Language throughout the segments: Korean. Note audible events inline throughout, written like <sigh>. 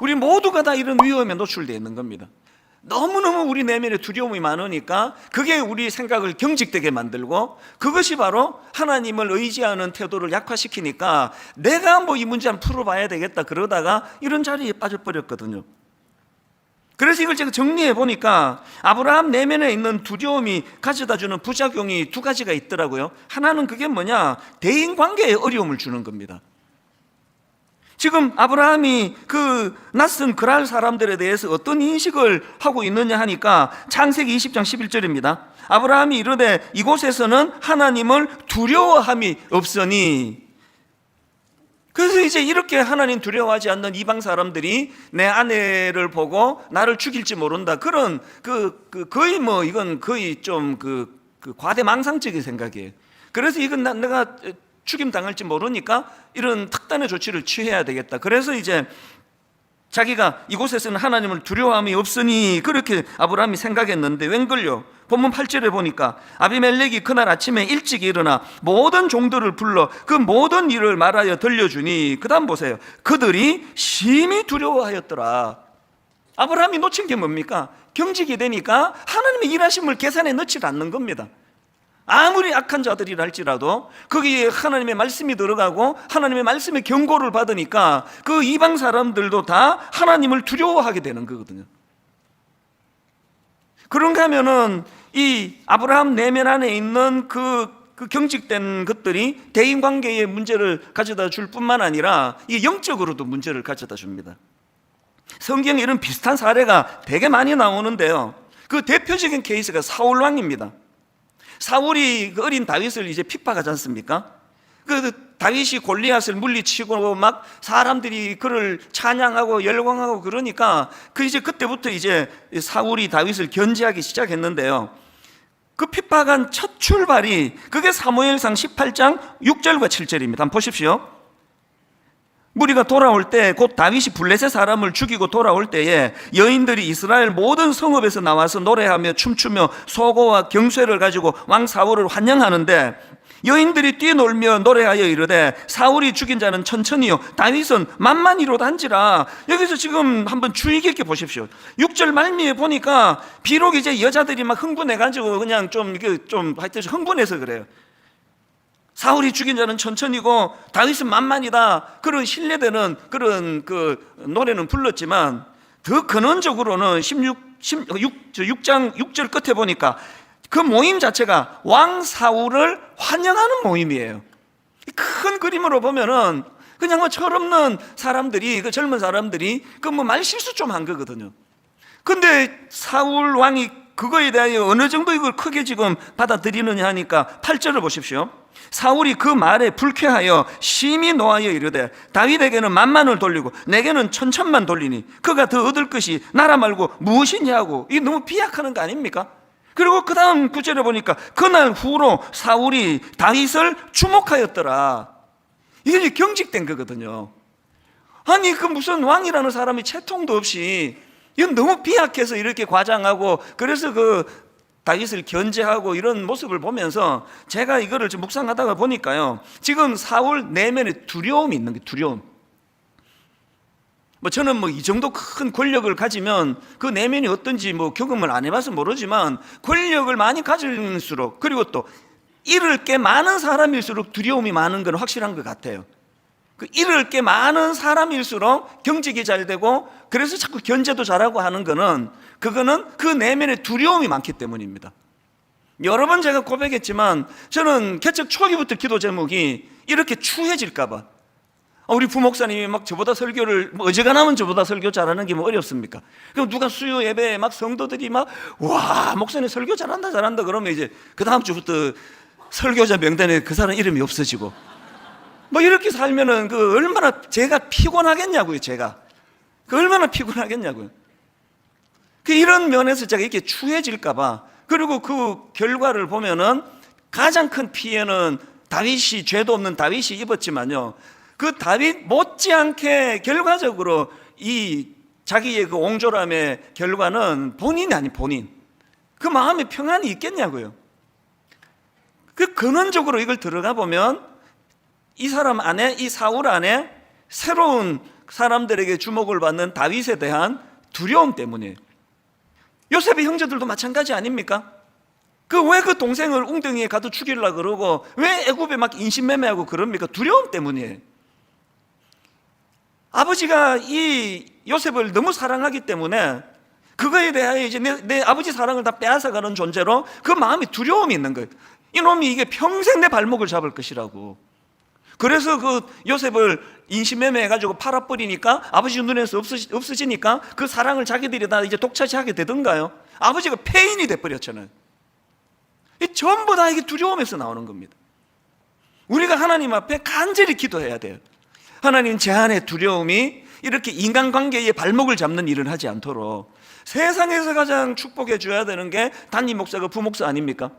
우리 모두가 다 이런 위험에 노출되어 있는 겁니다. 너무너무 우리 내면에 두려움이 많으니까 그게 우리 생각을 경직되게 만들고 그것이 바로 하나님을 의지하는 태도를 약화시키니까 내가 뭐 이 문제 한번 풀어봐야 되겠다 그러다가 이런 자리에 빠져버렸거든요. 그래서 이걸 제가 정리해 보니까 아브라함 내면에 있는 두려움이 가져다 주는 부작용이 두 가지가 있더라고요. 하나는 그게 뭐냐? 대인 관계에 어려움을 주는 겁니다. 지금 아브라함이 그 낯선 그랄 사람들에 대해서 어떤 인식을 하고 있느냐 하니까 창세기 20장 11절입니다. 아브라함이 이르되 이곳에서는 하나님을 두려워함이 없으니 그래서 이제 이렇게 하나님 두려워하지 않는 이방 사람들이 내 아내를 보고 나를 죽일지 모른다. 그런 그, 그 거의 뭐 이건 거의 좀그 그 과대망상적인 생각이에요. 그래서 이건 나, 내가 죽임 당할지 모르니까 이런 특단의 조치를 취해야 되겠다. 그래서 이제 자기가 이곳에서는 하나님을 두려워함이 없으니 그렇게 아브라함이 생각했는데 웬걸요? 본문 8절에 보니까 아비멜렉이 그날 아침에 일찍 일어나 모든 종들을 불러 그 모든 일을 말하여 들려주니 그다음 보세요. 그들이 심히 두려워하였더라. 아브라함이 놓친 게 뭡니까? 경직이 되니까 하나님의 일하심을 계산에 넣지 않는 겁니다. 아무리 악한 자들이라 할지라도 거기에 하나님의 말씀이 들어가고 하나님의 말씀의 경고를 받으니까 그 이방 사람들도 다 하나님을 두려워하게 되는 거거든요. 그런가 하면은 이 아브라함 내면 안에 있는 그, 그 경직된 것들이 대인 관계의 문제를 가져다 줄 뿐만 아니라 이 영적으로도 문제를 가져다 줍니다. 성경에 이런 비슷한 사례가 되게 많이 나오는데요. 그 대표적인 케이스가 사울 왕입니다. 사울이 그 어린 다윗을 이제 핍박하지 않습니까? 그 다윗이 골리앗을 물리치고 막 사람들이 그를 찬양하고 열광하고 그러니까 그 이제 그때부터 이제 사울이 다윗을 견제하기 시작했는데요. 그 핍박한 첫 출발이 그게 사무엘상 18장 6절과 7절입니다. 한번 보십시오. 무리가 돌아올 때 곧 다윗이 블레셋 사람을 죽이고 돌아올 때에 여인들이 이스라엘 모든 성읍에서 나와서 노래하며 춤추며 소고와 경쇠를 가지고 왕 사울을 환영하는데 여인들이 뛰놀며 노래하여 이르되 사울이 죽인 자는 천천히요 다윗은 만만히로 단지라. 여기서 지금 한번 주의 깊게 보십시오. 6절 말미에 보니까 비록 이제 여자들이 막 흥분해 가지고 그냥 좀 이게 좀 하여튼 흥분해서 그래요 사울이 죽인 자는 천천히고 다윗은 만만이다. 그런 신뢰되는 그런 그 노래는 불렀지만 더 근원적으로는 16, 16, 6장 6절 끝에 보니까 그 모임 자체가 왕 사울을 환영하는 모임이에요. 큰 그림으로 보면은 그냥 뭐 철없는 사람들이 그 젊은 사람들이 그 뭐 말 실수 좀 한 거거든요. 근데 사울 왕이 그거에 대하여 어느 정도 이걸 크게 지금 받아들이느냐 하니까 8절을 보십시오. 사울이 그 말에 불쾌하여 심히 노하여 이르되 다윗에게는 만만을 돌리고 내게는 천천만 돌리니 그가 더 얻을 것이 나라 말고 무엇이냐고 이 너무 비약하는 거 아닙니까? 그리고 그 다음 구절에 보니까 그날 후로 사울이 다윗을 주목하였더라. 이게 경직된 거거든요. 아니 그 무슨 왕이라는 사람이 채통도 없이 이건 너무 비약해서 이렇게 과장하고 그래서 그 다윗을 견제하고 이런 모습을 보면서 제가 이거를 좀 묵상하다가 보니까요. 지금 사울 내면에 두려움이 있는 게 두려움. 뭐 저는 뭐 이 정도 큰 권력을 가지면 그 내면이 어떤지 뭐 경험을 안 해봐서 모르지만 권력을 많이 가질수록 그리고 또 잃을 게 많은 사람일수록 두려움이 많은 건 확실한 것 같아요. 그 잃을 게 많은 사람일수록 경직이 잘 되고 그래서 자꾸 견제도 잘하고 하는 거는 그거는 그 내면에 두려움이 많기 때문입니다. 여러 번 제가 고백했지만 저는 개척 초기부터 기도 제목이 이렇게 추해질까봐 우리 부목사님이 막 저보다 설교를 뭐 어지간하면 저보다 설교 잘하는 게 뭐 어렵습니까? 그럼 누가 수요 예배에 막 성도들이 막 와 목사님 설교 잘한다 잘한다 그러면 이제 그 다음 주부터 설교자 명단에 그 사람 이름이 없어지고 뭐 이렇게 살면은 그 얼마나 제가 피곤하겠냐고요, 제가. 그 얼마나 피곤하겠냐고요. 그 이런 면에서 제가 이렇게 추해질까봐 그리고 그 결과를 보면은 가장 큰 피해는 다윗이 죄도 없는 다윗이 입었지만요. 그 다윗 못지않게 결과적으로 이 자기의 그 옹졸함의 결과는 본인이 아닌 본인. 그 마음에 평안이 있겠냐고요. 그 근원적으로 이걸 들어가 보면 이 사람 안에 이 사울 안에 새로운 사람들에게 주목을 받는 다윗에 대한 두려움 때문이에요. 요셉의 형제들도 마찬가지 아닙니까? 그 왜 그 동생을 웅덩이에 가둬 죽이려 그러고 왜 애굽에 막 인신매매하고 그럽니까? 두려움 때문이에요. 아버지가 이 요셉을 너무 사랑하기 때문에 그거에 대하여 이제 내, 내 아버지 사랑을 다 빼앗아가는 존재로 그 마음이 두려움이 있는 거예요. 이놈이 이게 평생 내 발목을 잡을 것이라고. 그래서 그 요셉을 인신매매 해가지고 팔아버리니까 아버지 눈에서 없어지, 없어지니까 그 사랑을 자기들이 다 이제 독차지하게 되던가요? 아버지가 폐인이 돼버렸잖아요. 이 전부 다 이게 두려움에서 나오는 겁니다. 우리가 하나님 앞에 간절히 기도해야 돼요. 하나님 제 안에 두려움이 이렇게 인간관계에 발목을 잡는 일을 하지 않도록 세상에서 가장 축복해 줘야 되는 게 단임 목사가 부목사 아닙니까?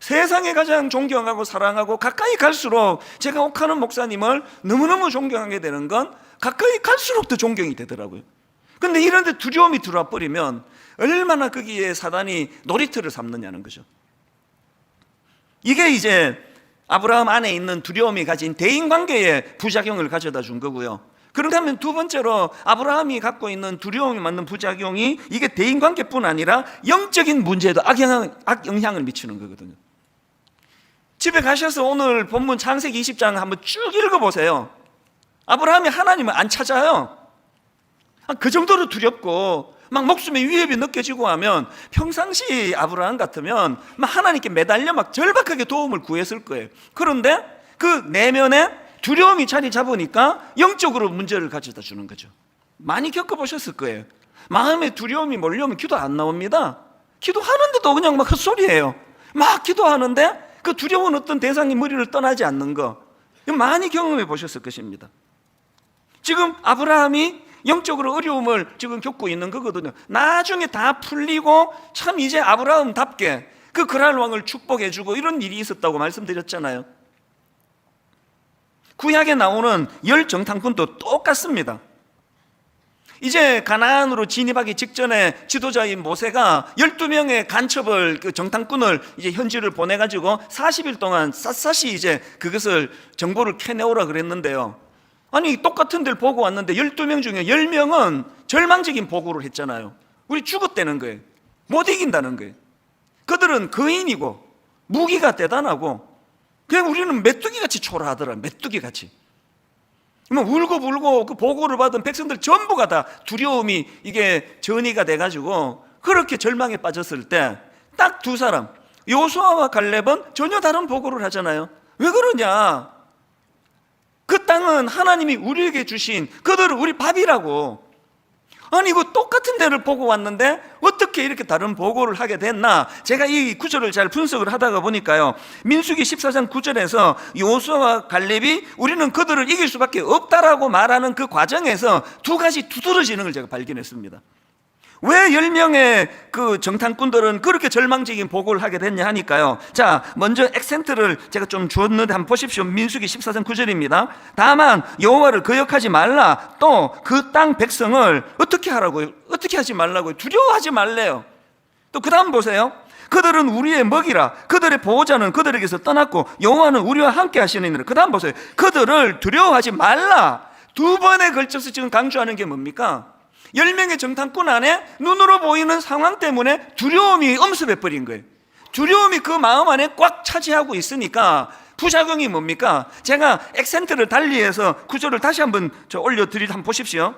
세상에 가장 존경하고 사랑하고 가까이 갈수록 제가 옥하는 목사님을 너무너무 존경하게 되는 건 가까이 갈수록 더 존경이 되더라고요. 근데 이런데 두려움이 들어와 버리면 얼마나 거기에 사단이 놀이터를 삼느냐는 거죠. 이게 이제 아브라함 안에 있는 두려움이 가진 대인 관계에 부작용을 가져다 준 거고요. 하면 두 번째로 아브라함이 갖고 있는 두려움이 맞는 부작용이 이게 대인 관계뿐 아니라 영적인 문제에도 악영향, 악영향을 미치는 거거든요. 집에 가셔서 오늘 본문 창세기 20장 한번 쭉 읽어보세요. 아브라함이 하나님을 안 찾아요. 아, 그 정도로 두렵고 막 목숨에 위협이 느껴지고 하면 평상시 아브라함 같으면 막 하나님께 매달려 막 절박하게 도움을 구했을 거예요. 그런데 그 내면에 두려움이 자리 잡으니까 영적으로 문제를 가져다 주는 거죠. 많이 겪어보셨을 거예요. 마음에 두려움이 몰려오면 기도 안 나옵니다. 기도하는데도 그냥 막 헛소리예요. 막 기도하는데 그 두려운 어떤 대상이 머리를 떠나지 않는 거 많이 경험해 보셨을 것입니다. 지금 아브라함이 영적으로 어려움을 지금 겪고 있는 거거든요. 나중에 다 풀리고 참 이제 아브라함답게 그 그랄 왕을 축복해 주고 이런 일이 있었다고 말씀드렸잖아요. 구약에 나오는 열 정탐꾼도 똑같습니다. 이제 가나안으로 진입하기 직전에 지도자인 모세가 12명의 간첩을 그 정탐꾼을 이제 현지를 보내 가지고 40일 동안 샅샅이 이제 그것을 정보를 캐내오라 그랬는데요. 아니 똑같은 데를 보고 왔는데 12명 중에 10명은 절망적인 보고를 했잖아요. 우리 죽었다는 거예요. 못 이긴다는 거예요. 그들은 거인이고 무기가 대단하고 그냥 우리는 메뚜기 같이 초라하더라. 메뚜기 같이. 뭐 울고 불고 그 보고를 받은 백성들 전부가 다 두려움이 이게 전이가 돼가지고 그렇게 절망에 빠졌을 때 딱 두 사람 요수아와 갈렙은 전혀 다른 보고를 하잖아요. 왜 그러냐? 그 땅은 하나님이 우리에게 주신 그들은 우리 밥이라고. 아니 이거 똑같은 데를 보고 왔는데 어떻게 이렇게 다른 보고를 하게 됐나? 제가 이 구절을 잘 분석을 하다가 보니까요. 민수기 14장 9절에서 요수와 갈렙이 우리는 그들을 이길 수밖에 없다라고 말하는 그 과정에서 두 가지 두드러지는 걸 제가 발견했습니다. 왜 10명의 그 정탐꾼들은 그렇게 절망적인 보고를 하게 됐냐 하니까요. 자, 먼저 액센트를 제가 좀 주었는데 한번 보십시오. 민수기 14장 9절입니다. 다만 여호와를 거역하지 말라. 또 그 땅 백성을 어떻게 하라고요? 어떻게 하지 말라고요? 두려워하지 말래요. 또 그 다음 보세요. 그들은 우리의 먹이라. 그들의 보호자는 그들에게서 떠났고 여호와는 우리와 함께 하시느니라. 그 다음 보세요. 그들을 두려워하지 말라. 두 번에 걸쳐서 지금 강조하는 게 뭡니까? 열 명의 정탐꾼 안에 눈으로 보이는 상황 때문에 두려움이 엄습해 버린 거예요. 두려움이 그 마음 안에 꽉 차지하고 있으니까 부작용이 뭡니까? 제가 액센트를 달리해서 구조를 다시 한번 저 올려드리 한번 보십시오.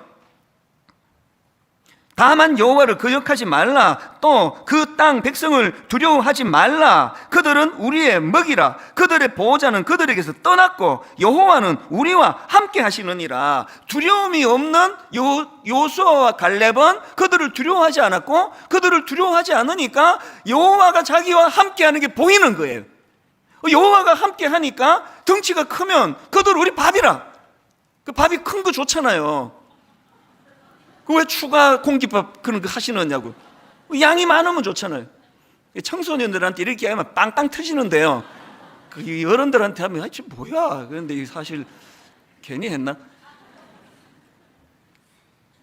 다만 여호와를 거역하지 말라. 또 그 땅 백성을 두려워하지 말라. 그들은 우리의 먹이라. 그들의 보호자는 그들에게서 떠났고 여호와는 우리와 함께 하시느니라. 두려움이 없는 요, 요수아와 갈렙은 그들을 두려워하지 않았고 그들을 두려워하지 않으니까 여호와가 자기와 함께 하는 게 보이는 거예요. 여호와가 함께 하니까 덩치가 크면 그들 우리 밥이라. 그 밥이 큰 거 좋잖아요. 그 왜 추가 공깃밥 그런 거 하시느냐고. 양이 많으면 좋잖아요. 청소년들한테 이렇게 하면 빵빵 터지는데요. 그 어른들한테 하면 아이 뭐야. 그런데 사실 괜히 했나?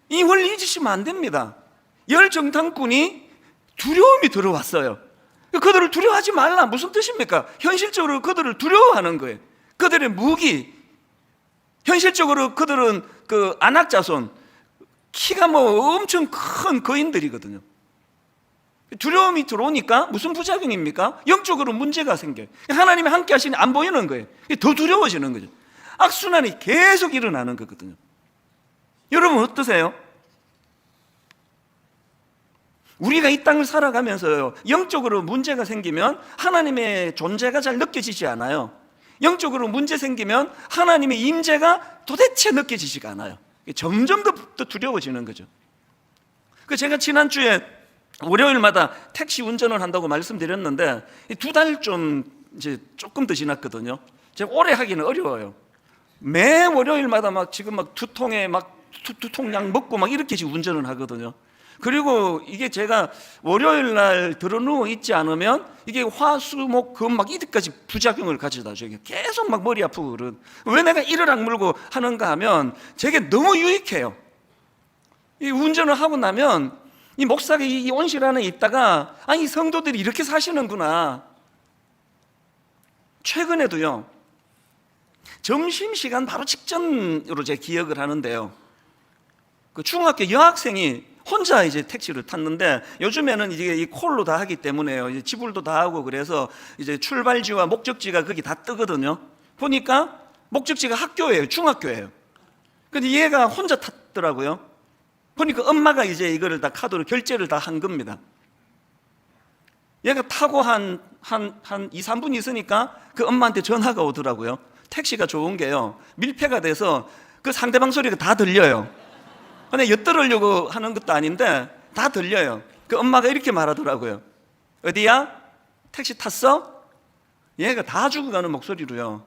이 원리 잊으시면 안 됩니다. 열 정탐꾼이 두려움이 들어왔어요. 그들을 두려워하지 말라. 무슨 뜻입니까? 현실적으로 그들을 두려워하는 거예요. 그들의 무기, 현실적으로 그들은 그 안악자손 키가 뭐 엄청 큰 거인들이거든요. 두려움이 들어오니까 무슨 부작용입니까? 영적으로 문제가 생겨요. 하나님이 함께 하시니 안 보이는 거예요. 더 두려워지는 거죠. 악순환이 계속 일어나는 거거든요. 여러분 어떠세요? 우리가 이 땅을 살아가면서요, 영적으로 문제가 생기면 하나님의 존재가 잘 느껴지지 않아요. 영적으로 문제 생기면 하나님의 임재가 도대체 느껴지지가 않아요. 점점 더, 더 두려워지는 거죠. 그 제가 지난주에 월요일마다 택시 운전을 한다고 말씀드렸는데 두 달 좀 이제 조금 더 지났거든요. 제가 오래 하기는 어려워요. 매 월요일마다 막 지금 막 두 통에 막 두 통량 먹고 막 이렇게 지금 운전을 하거든요. 그리고 이게 제가 월요일 날 들어누워 있지 않으면 이게 화수목금 막 이때까지 부작용을 가져다 줘요. 계속 막 머리 아프고 그런. 왜 내가 이를 악물고 하는가 하면 제게 너무 유익해요. 이 운전을 하고 나면 이 목사가 이 온실 안에 있다가 아니 성도들이 이렇게 사시는구나. 최근에도요. 점심 시간 바로 직전으로 제 기억을 하는데요. 그 중학교 여학생이 혼자 이제 택시를 탔는데 요즘에는 이제 이 콜로 다 하기 때문에요. 이제 지불도 다 하고 그래서 이제 출발지와 목적지가 거기 다 뜨거든요. 보니까 목적지가 학교예요. 중학교예요. 근데 얘가 혼자 탔더라고요. 보니까 엄마가 이제 이거를 다 카드로 결제를 다 한 겁니다. 얘가 타고 한, 한, 한 2, 3분 있으니까 그 엄마한테 전화가 오더라고요. 택시가 좋은 게요. 밀폐가 돼서 그 상대방 소리가 다 들려요. 근데 엿들으려고 하는 것도 아닌데 다 들려요. 그 엄마가 이렇게 말하더라고요. 어디야? 택시 탔어? 얘가 다 죽어가는 목소리로요.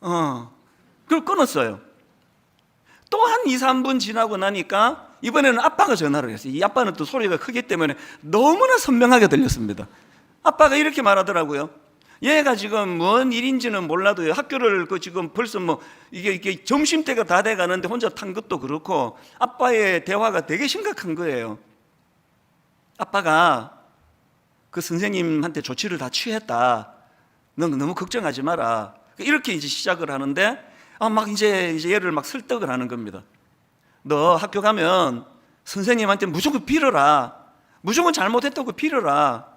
어. 그걸 끊었어요. 또 한 2, 3분 지나고 나니까 이번에는 아빠가 전화를 했어요. 이 아빠는 또 소리가 크기 때문에 너무나 선명하게 들렸습니다. 아빠가 이렇게 말하더라고요. 얘가 지금 뭔 일인지는 몰라도요. 학교를 그 지금 벌써 뭐 이게 이게 점심 때가 다 돼 가는데 혼자 탄 것도 그렇고 아빠의 대화가 되게 심각한 거예요. 아빠가 그 선생님한테 조치를 다 취했다. 넌 너무 걱정하지 마라. 이렇게 이제 시작을 하는데 아, 막 이제 이제 얘를 막 설득을 하는 겁니다. 너 학교 가면 선생님한테 무조건 빌어라. 무조건 잘못했다고 빌어라.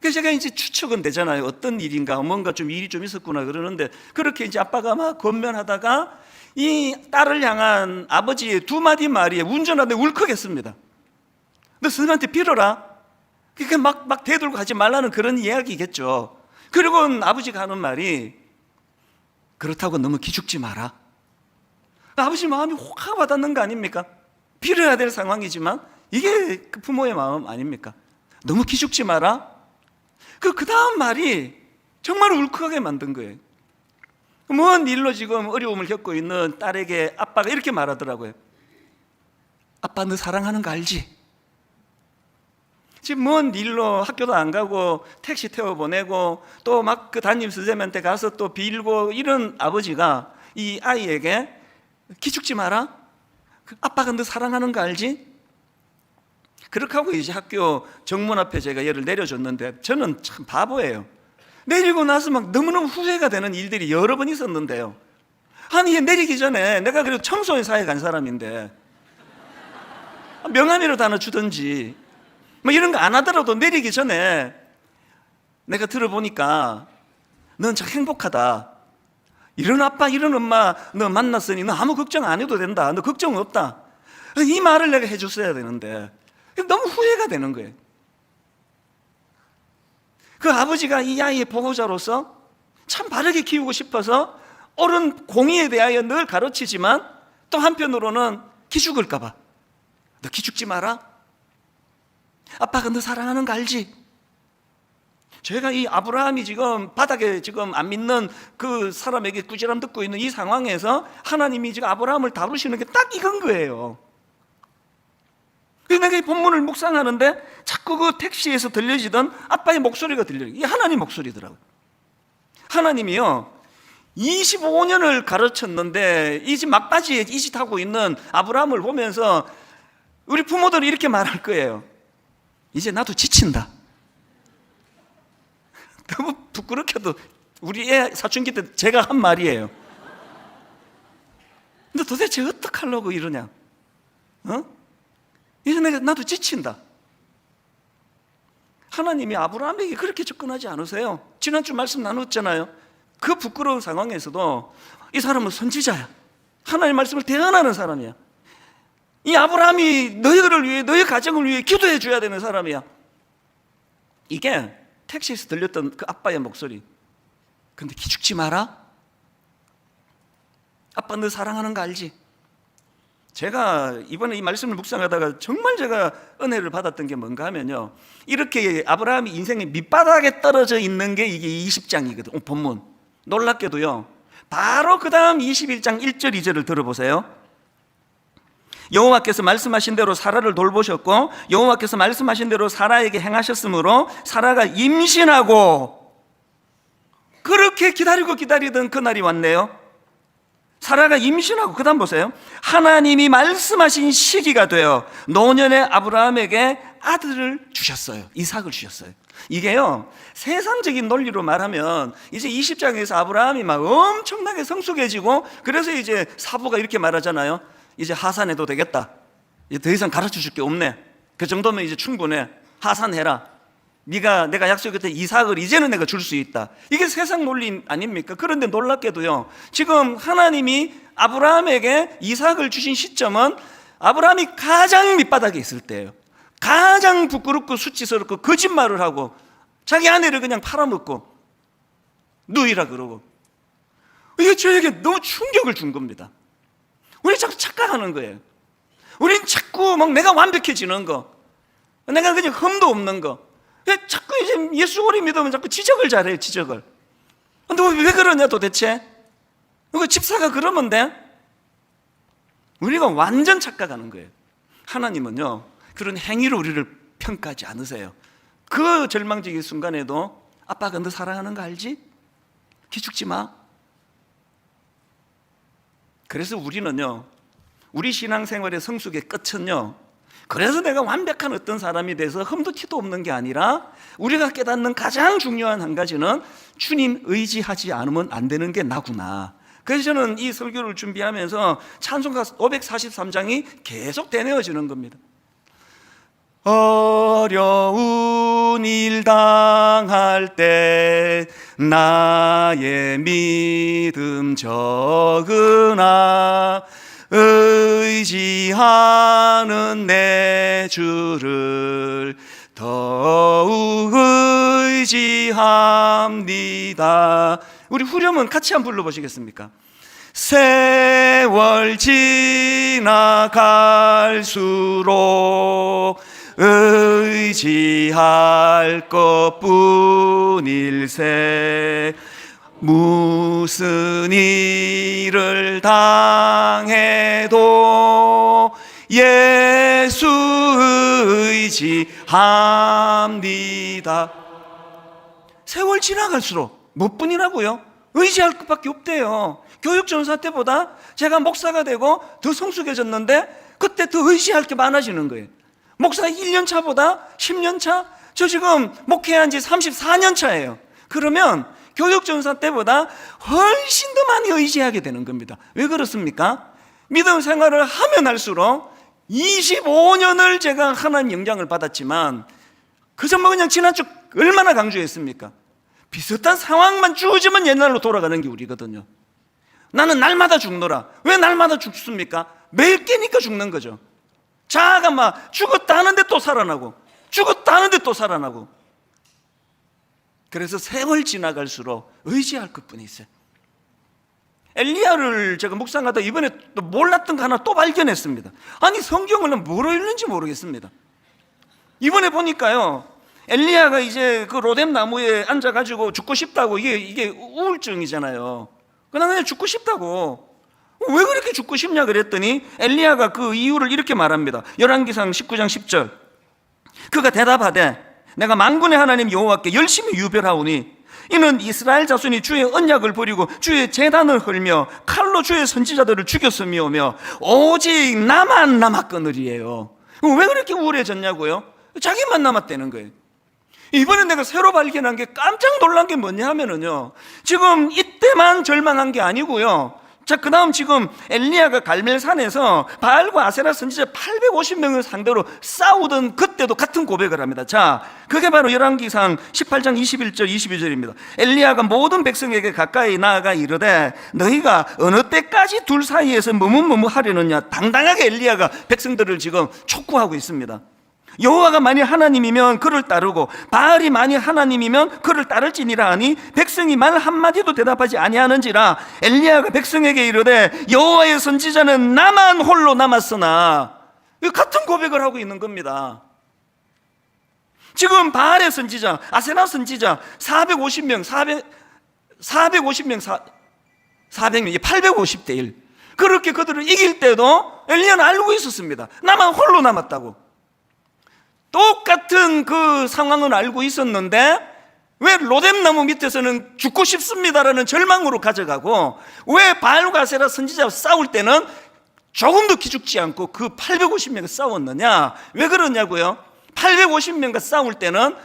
그래서 제가 이제 추측은 되잖아요. 어떤 일인가, 뭔가 좀 일이 좀 있었구나 그러는데 그렇게 이제 아빠가 막 권면하다가 이 딸을 향한 아버지의 두 마디 말이 운전하는데 울컥했습니다. 너 선생님한테 빌어라. 그러니까 막, 막 대들고 하지 말라는 그런 이야기겠죠. 그리고 아버지가 하는 말이 그렇다고 너무 기죽지 마라. 아버지 마음이 혹하 받았는 거 아닙니까? 빌어야 될 상황이지만 이게 그 부모의 마음 아닙니까? 너무 기죽지 마라. 그, 그 다음 말이 정말 울컥하게 만든 거예요. 뭔 일로 지금 어려움을 겪고 있는 딸에게 아빠가 이렇게 말하더라고요. 아빠 너 사랑하는 거 알지? 지금 먼 일로 학교도 안 가고 택시 태워 보내고 또 막 그 담임 선생님한테 가서 또 빌고 이런 아버지가 이 아이에게 기죽지 마라. 그 아빠가 너 사랑하는 거 알지? 그렇게 하고 이제 학교 정문 앞에 제가 얘를 내려줬는데 저는 참 바보예요. 내리고 나서 막 너무너무 후회가 되는 일들이 여러 번 있었는데요. 아니, 얘 내리기 전에 내가 그래도 청소년 사회 간 사람인데 명함이라도 하나 주든지 뭐 이런 거 안 하더라도 내리기 전에 내가 들어보니까 넌 참 행복하다. 이런 아빠, 이런 엄마 너 만났으니 너 아무 걱정 안 해도 된다. 너 걱정 없다. 이 말을 내가 해줬어야 되는데 너무 후회가 되는 거예요. 그 아버지가 이 아이의 보호자로서 참 바르게 키우고 싶어서 옳은 공의에 대하여 늘 가르치지만 또 한편으로는 기죽을까봐 너 기죽지 마라. 아빠가 너 사랑하는 거 알지? 제가 이 아브라함이 지금 바닥에 지금 안 믿는 그 사람에게 꾸지람 듣고 있는 이 상황에서 하나님이 지금 아브라함을 다루시는 게 딱 이건 거예요. 내가 이 본문을 묵상하는데 자꾸 그 택시에서 들려지던 아빠의 목소리가 들려요. 이 하나님 목소리더라고요. 하나님이요. 25년을 가르쳤는데 이 집 막바지에 이짓하고 있는 아브라함을 보면서 우리 부모들은 이렇게 말할 거예요. 이제 나도 지친다. <laughs> 너무 부끄럽게도 우리 애 사춘기 때 제가 한 말이에요. 너 도대체 어떡하려고 이러냐? 어? 이제 내가 나도 지친다. 하나님이 아브라함에게 그렇게 접근하지 않으세요. 지난주 말씀 나눴잖아요. 그 부끄러운 상황에서도 이 사람은 선지자야. 하나님 말씀을 대언하는 사람이야. 이 아브라함이 너희들을 위해 너희 가정을 위해 기도해 줘야 되는 사람이야. 이게 택시에서 들렸던 그 아빠의 목소리. 근데 기죽지 마라. 아빠 너 사랑하는 거 알지? 제가 이번에 이 말씀을 묵상하다가 정말 제가 은혜를 받았던 게 뭔가 하면요. 이렇게 아브라함이 인생의 밑바닥에 떨어져 있는 게 이게 20장이거든. 요 본문. 놀랍게도요. 바로 그 다음 21장 1절 2절을 들어보세요. 여호와께서 말씀하신 대로 사라를 돌보셨고 여호와께서 말씀하신 대로 사라에게 행하셨으므로 사라가 임신하고 그렇게 기다리고 기다리던 그날이 왔네요. 사라가 임신하고 그다음 보세요. 하나님이 말씀하신 시기가 되어 노년의 아브라함에게 아들을 주셨어요. 이삭을 주셨어요. 이게요. 세상적인 논리로 말하면 이제 20장에서 아브라함이 막 엄청나게 성숙해지고 그래서 이제 사부가 이렇게 말하잖아요. 이제 하산해도 되겠다. 이제 더 이상 가르쳐 줄 게 없네. 그 정도면 이제 충분해. 하산해라. 네가 내가 약속했던 이삭을 이제는 내가 줄 수 있다. 이게 세상 논리 아닙니까? 그런데 놀랍게도요. 지금 하나님이 아브라함에게 이삭을 주신 시점은 아브라함이 가장 밑바닥에 있을 때예요. 가장 부끄럽고 수치스럽고 거짓말을 하고 자기 아내를 그냥 팔아먹고 누이라 그러고 이게 저에게 너무 충격을 준 겁니다. 우리 자꾸 착각하는 거예요. 우린 자꾸 막 내가 완벽해지는 거, 내가 그냥 흠도 없는 거, 왜 자꾸 이제 예수 오리 믿으면 자꾸 지적을 잘해요, 지적을. 너왜 그러냐 도대체? 그 집사가 그러면 돼? 우리가 완전 착각하는 거예요. 하나님은요, 그런 행위로 우리를 평가하지 않으세요. 그 절망적인 순간에도 아빠가 너 사랑하는 거 알지? 기죽지 마. 그래서 우리는요, 우리 신앙생활의 성숙의 끝은요, 그래서 내가 완벽한 어떤 사람이 돼서 흠도 티도 없는 게 아니라 우리가 깨닫는 가장 중요한 한 가지는 주님 의지하지 않으면 안 되는 게 나구나. 그래서 저는 이 설교를 준비하면서 찬송가 543장이 계속 되뇌어지는 겁니다. 어려운 일 당할 때 나의 믿음 적으나 의지하는 내 주를 더욱 의지합니다. 우리 후렴은 같이 한번 불러보시겠습니까? 세월 지나갈수록 의지할 것뿐일세 무슨 일을 당해도 예수 의지합니다. 세월 지나갈수록 몇 분이라고요? 의지할 것밖에 없대요. 교육 전사 때보다 제가 목사가 되고 더 성숙해졌는데 그때 더 의지할 게 많아지는 거예요. 목사 1년 차보다 10년 차? 저 지금 목회한 지 34년 차예요. 그러면 교육 전사 때보다 훨씬 더 많이 의지하게 되는 겁니다. 왜 그렇습니까? 믿음 생활을 하면 할수록 25년을 제가 하나님 영향을 받았지만 그 전만 그냥 지난 주 얼마나 강조했습니까? 비슷한 상황만 주어지면 옛날로 돌아가는 게 우리거든요. 나는 날마다 죽노라. 왜 날마다 죽습니까? 매일 깨니까 죽는 거죠. 자아가 막 죽었다 하는데 또 살아나고, 죽었다 하는데 또 살아나고. 그래서 세월 지나갈수록 의지할 것뿐이 있어요. 엘리야를 제가 묵상하다 이번에 또 몰랐던 거 하나 또 발견했습니다. 아니 성경을 뭐로 읽는지 모르겠습니다. 이번에 보니까요. 엘리야가 이제 그 로뎀 나무에 앉아 가지고 죽고 싶다고 이게 이게 우울증이잖아요. 그냥 그냥 죽고 싶다고. 왜 그렇게 죽고 싶냐 그랬더니 엘리야가 그 이유를 이렇게 말합니다. 열왕기상 19장 10절. 그가 대답하되 내가 만군의 하나님 여호와께 열심히 유별하오니 이는 이스라엘 자손이 주의 언약을 버리고 주의 재단을 헐며 칼로 주의 선지자들을 죽였음이오며 오직 나만 남았거늘이에요. 왜 그렇게 우울해졌냐고요? 자기만 남았다는 거예요. 이번에 내가 새로 발견한 게 깜짝 놀란 게 뭐냐 하면은요. 지금 이때만 절망한 게 아니고요. 자, 그 다음 지금 엘리야가 갈멜산에서 바알과 아세라 선지자 850명을 상대로 싸우던 그때도 같은 고백을 합니다. 자, 그게 바로 열왕기상 18장 21절 22절입니다. 엘리야가 모든 백성에게 가까이 나아가 이르되 너희가 어느 때까지 둘 사이에서 머뭇머뭇 하려느냐 당당하게 엘리야가 백성들을 지금 촉구하고 있습니다. 여호와가 만일 하나님이면 그를 따르고 바알이 만일 하나님이면 그를 따를지니라 하니 백성이 말 한마디도 대답하지 아니하는지라 엘리야가 백성에게 이르되 여호와의 선지자는 나만 홀로 남았으나 이 같은 고백을 하고 있는 겁니다. 지금 바알의 선지자, 아세나 선지자 450명, 400 450명, 4, 400명, 850대 1. 그렇게 그들을 이길 때도 엘리야는 알고 있었습니다. 나만 홀로 남았다고. 똑같은 그 상황을 알고 있었는데 왜 로뎀나무 밑에서는 죽고 싶습니다라는 절망으로 가져가고 왜 바알과 세라 선지자와 싸울 때는 조금도 기죽지 않고 그 850명과 싸웠느냐? 왜 그러냐고요? 850명과 싸울 때는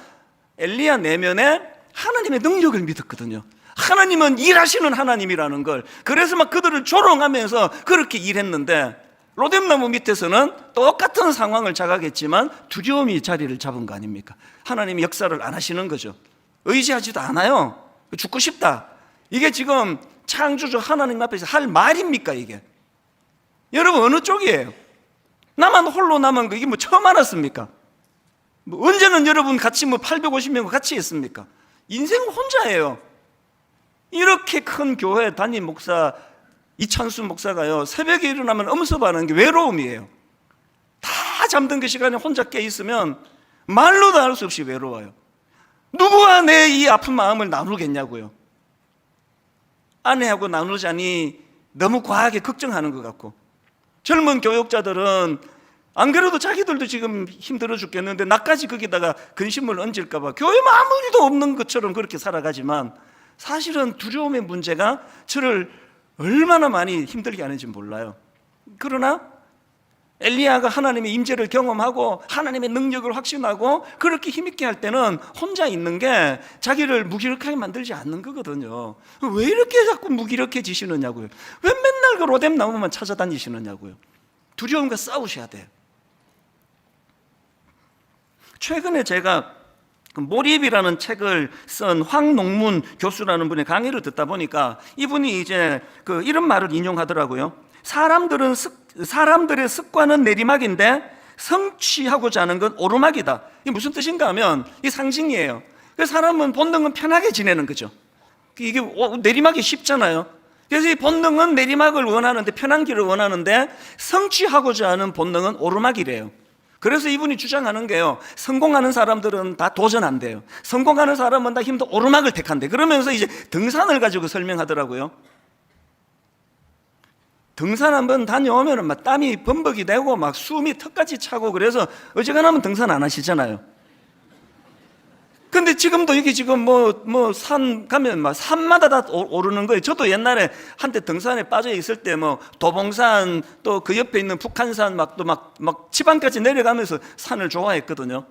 엘리야 내면에 하나님의 능력을 믿었거든요. 하나님은 일하시는 하나님이라는 걸. 그래서 막 그들을 조롱하면서 그렇게 일했는데 로뎀나무 밑에서는 똑같은 상황을 자각했지만 두려움이 자리를 잡은 거 아닙니까? 하나님이 역사를 안 하시는 거죠. 의지하지도 않아요. 죽고 싶다. 이게 지금 창조주 하나님 앞에서 할 말입니까, 이게? 여러분, 어느 쪽이에요? 나만 홀로 남은 거, 이게 뭐 처음 알았습니까? 뭐 언제는 여러분 같이 뭐 850명 같이 했습니까? 인생 혼자예요. 이렇게 큰 교회 담임 목사 이찬수 목사가요 새벽에 일어나면 엄습하는 게 외로움이에요. 다 잠든 그 시간에 혼자 깨 있으면 말로도 할수 없이 외로워요. 누구와 내 이 아픈 마음을 나누겠냐고요. 아내하고 나누자니 너무 과하게 걱정하는 것 같고 젊은 교육자들은 안 그래도 자기들도 지금 힘들어 죽겠는데 나까지 거기다가 근심을 얹을까봐 교회만 아무 일도 없는 것처럼 그렇게 살아가지만 사실은 두려움의 문제가 저를 얼마나 많이 힘들게 하는지 몰라요. 그러나 엘리야가 하나님의 임재를 경험하고 하나님의 능력을 확신하고 그렇게 힘있게 할 때는 혼자 있는 게 자기를 무기력하게 만들지 않는 거거든요. 왜 이렇게 자꾸 무기력해지시느냐고요. 왜 맨날 그 로뎀 나무만 찾아다니시느냐고요. 두려움과 싸우셔야 돼요. 최근에 제가 그 몰입이라는 책을 쓴 황농문 교수라는 분의 강의를 듣다 보니까 이분이 이제 그 이런 말을 인용하더라고요. 사람들은 습, 사람들의 습관은 내리막인데 성취하고자 하는 건 오르막이다. 이게 무슨 뜻인가 하면 이 상징이에요. 그 사람은 본능은 편하게 지내는 거죠. 이게 어, 내리막이 쉽잖아요. 그래서 이 본능은 내리막을 원하는데 편한 길을 원하는데 성취하고자 하는 본능은 오르막이래요. 그래서 이분이 주장하는 게요. 성공하는 사람들은 다 도전한대요. 성공하는 사람은 다 힘도 오르막을 택한대. 그러면서 이제 등산을 가지고 설명하더라고요. 등산 한번 다녀오면 막 땀이 범벅이 되고 막 숨이 턱까지 차고 그래서 어지간하면 등산 안 하시잖아요. 근데 지금도 여기 지금 뭐, 뭐, 산 가면 막 산마다 다 오- 오르는 거예요. 저도 옛날에 한때 등산에 빠져 있을 때 뭐, 도봉산 또 그 옆에 있는 북한산 막 또 막, 막 지방까지 내려가면서 산을 좋아했거든요.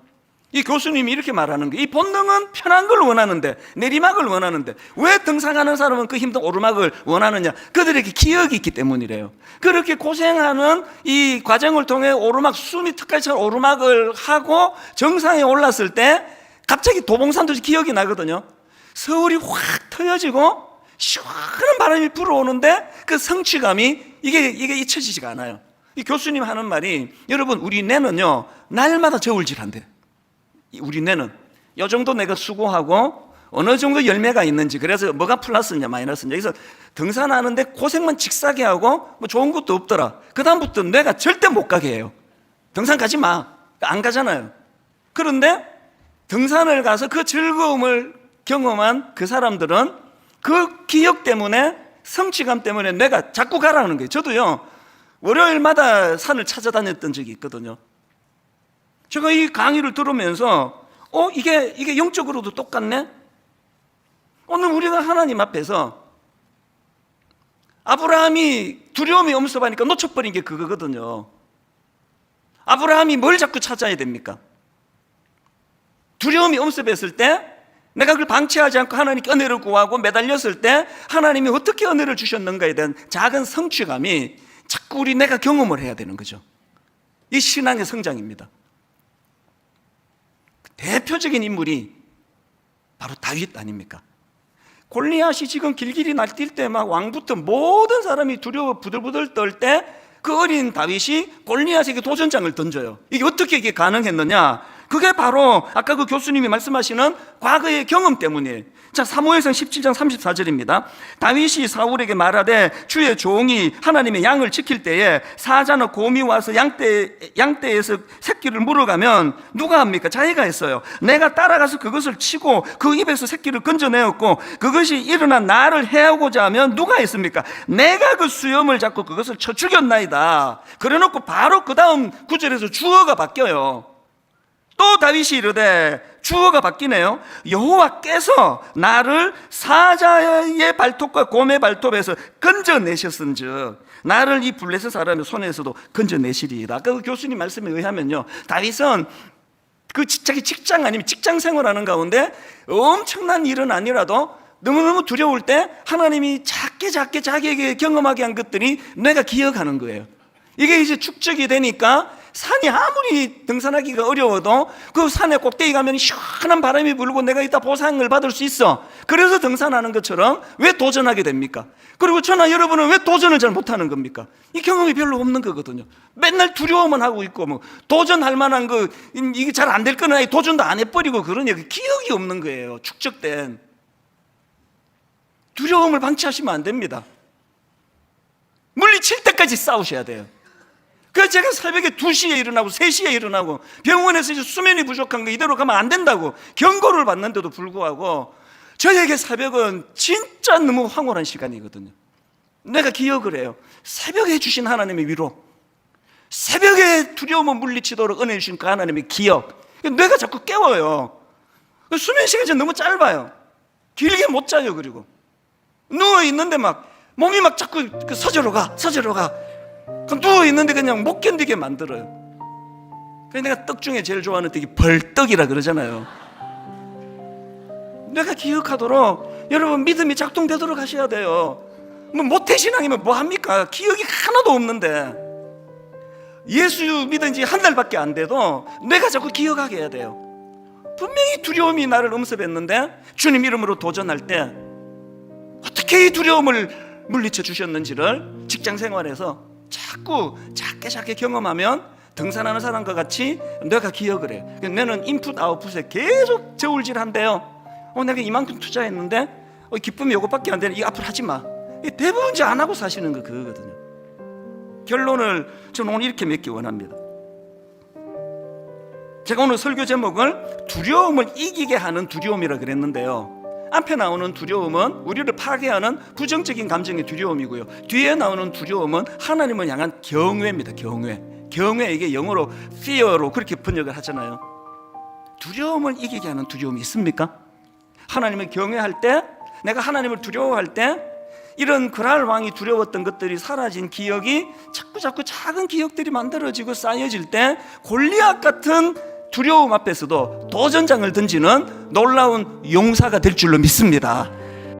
이 교수님이 이렇게 말하는 거예요. 이 본능은 편한 걸 원하는데, 내리막을 원하는데, 왜 등산하는 사람은 그 힘든 오르막을 원하느냐? 그들에게 기억이 있기 때문이래요. 그렇게 고생하는 이 과정을 통해 오르막, 찬 오르막을 하고 정상에 올랐을 때 갑자기 도봉산도 기억이 나거든요. 서울이 확 터여지고 시원한 바람이 불어오는데 그 성취감이 이게 이게 잊혀지지가 않아요. 이 교수님 하는 말이 여러분 우리 뇌는요 날마다 저울질한대. 우리 뇌는 요 정도 내가 수고하고 어느 정도 열매가 있는지 그래서 뭐가 플러스냐 마이너스냐 그래서 등산하는데 고생만 직사게 하고 뭐 좋은 것도 없더라. 그 다음부터 뇌가 절대 못 가게 해요. 등산 가지 마. 안 가잖아요. 그런데 등산을 가서 그 즐거움을 경험한 그 사람들은 그 기억 때문에 성취감 때문에 내가 자꾸 가라는 거예요. 저도요, 월요일마다 산을 찾아다녔던 적이 있거든요. 제가 이 강의를 들으면서, 어, 이게, 이게 영적으로도 똑같네? 오늘 우리가 하나님 앞에서 아브라함이 두려움이 엄습하니까 놓쳐버린 게 그거거든요. 아브라함이 뭘 자꾸 찾아야 됩니까? 두려움이 엄습했을 때 내가 그걸 방치하지 않고 하나님께 은혜를 구하고 매달렸을 때 하나님이 어떻게 은혜를 주셨는가에 대한 작은 성취감이 자꾸 우리 내가 경험을 해야 되는 거죠. 이 신앙의 성장입니다. 대표적인 인물이 바로 다윗 아닙니까? 골리앗이 지금 길길이 날뛸 때 막 왕부터 모든 사람이 두려워 부들부들 떨 때 그 어린 다윗이 골리앗에게 도전장을 던져요. 이게 어떻게 이게 가능했느냐? 그게 바로 아까 그 교수님이 말씀하시는 과거의 경험 때문이에요. 자, 사무엘상 17장 34절입니다. 다윗이 사울에게 말하되 주의 종이 하나님의 양을 지킬 때에 사자나 곰이 와서 양떼 양떼에서 새끼를 물어가면 누가 합니까? 자기가 했어요. 내가 따라가서 그것을 치고 그 입에서 새끼를 건져내었고 그것이 일어난 나를 해하고자 하면 누가 했습니까? 내가 그 수염을 잡고 그것을 쳐 죽였나이다. 그래 놓고 바로 그 다음 구절에서 주어가 바뀌어요. 또 다윗이 이르되 주어가 바뀌네요. 여호와께서 나를 사자의 발톱과 곰의 발톱에서 건져내셨은즉 나를 이 블레셋 사람의 손에서도 건져내시리이다. 그 교수님 말씀에 의하면요, 다윗은 그 지- 자기 직장 아니면 직장 생활하는 가운데 엄청난 일은 아니라도 너무너무 두려울 때 하나님이 작게 작게 자기에게 경험하게 한 것들이 내가 기억하는 거예요. 이게 이제 축적이 되니까 산이 아무리 등산하기가 어려워도 그 산에 꼭대기 가면 시원한 바람이 불고 내가 이따 보상을 받을 수 있어. 그래서 등산하는 것처럼 왜 도전하게 됩니까? 그리고 저나 여러분은 왜 도전을 잘 못하는 겁니까? 이 경험이 별로 없는 거거든요. 맨날 두려워만 하고 있고 뭐 도전할 만한 거 이게 잘 안 될 거는 아예 도전도 안 해버리고 그러냐 그 기억이 없는 거예요. 축적된 두려움을 방치하시면 안 됩니다. 물리칠 때까지 싸우셔야 돼요. 그래서 제가 새벽에 2시에 일어나고 3시에 일어나고 병원에서 이제 수면이 부족한 거 이대로 가면 안 된다고 경고를 받는데도 불구하고 저에게 새벽은 진짜 너무 황홀한 시간이거든요. 내가 기억을 해요. 새벽에 주신 하나님의 위로, 새벽에 두려움을 물리치도록 은혜 주신 그 하나님의 기억. 뇌가 자꾸 깨워요. 수면 시간이 너무 짧아요. 길게 못 자요, 그리고. 누워 있는데 막 몸이 막 자꾸 그 서재로 가, 서재로 가. 그럼 누워 있는데 그냥 못 견디게 만들어요. 그래서 내가 떡 중에 제일 좋아하는 떡이 벌떡이라 그러잖아요. 내가 기억하도록 여러분 믿음이 작동되도록 하셔야 돼요. 뭐 모태신앙이면 뭐 합니까? 기억이 하나도 없는데 예수 믿은 지 한 달밖에 안 돼도 내가 자꾸 기억하게 해야 돼요. 분명히 두려움이 나를 음습했는데 주님 이름으로 도전할 때 어떻게 이 두려움을 물리쳐 주셨는지를 직장 생활에서 자꾸 작게 작게 경험하면 등산하는 사람과 같이 내가 기억을 해요. 그래서 나는 인풋 아웃풋에 계속 저울질한대요. 어, 내가 이만큼 투자했는데 어, 기쁨이 이것밖에 안 되네. 이거 앞으로 하지 마. 이 대부분 이제 안 하고 사시는 거 그거거든요. 결론을 저는 오늘 이렇게 맺기 원합니다. 제가 오늘 설교 제목을 두려움을 이기게 하는 두려움이라 그랬는데요. 앞에 나오는 두려움은 우리를 파괴하는 부정적인 감정의 두려움이고요. 뒤에 나오는 두려움은 하나님을 향한 경외입니다. 경외. 경외 이게 영어로 fear로 그렇게 번역을 하잖아요. 두려움을 이기게 하는 두려움이 있습니까? 하나님을 경외할 때, 내가 하나님을 두려워할 때, 이런 그랄 왕이 두려웠던 것들이 사라진 기억이 자꾸 자꾸 작은 기억들이 만들어지고 쌓여질 때 골리앗 같은 두려움 앞에서도 도전장을 던지는 놀라운 용사가 될 줄로 믿습니다.